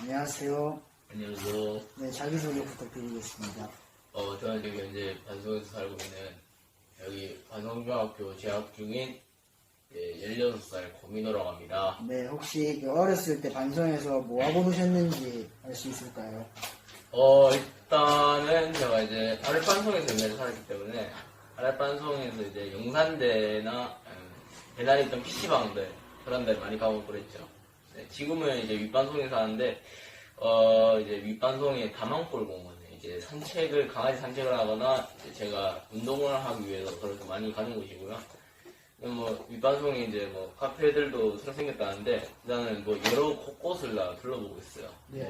안녕하세요. 안녕하세요. 네, 자기소개 부탁드리겠습니다. 어, 저는 지금 현재 반성에서 살고 있는 여기 반성중학교 재학 중인 예, 16살 고민호라고 합니다. 네, 혹시 그 어렸을 때 반성에서 뭐 하고 노셨는지 알 수 있을까요? 어, 일단은 제가 이제 아랫반성에서 옛날에 살았기 때문에 아랫반성에서 이제 용산대나 음, 배달이 있던 PC방들 그런 데를 많이 가고 그랬죠. 네, 지금은 이제 윗반송에 사는데 어, 이제 윗반송의 다망골 공원에 이제 산책을 강아지 산책을 하거나 제가 운동을 하기 위해서 그렇게 많이 가는 곳이고요. 뭐 윗반송에 이제 뭐 카페들도 새로 생겼다는데 일단은 뭐 여러 곳곳을 다 둘러보고 있어요. 네.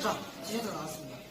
자, 지혜도 나왔습니다.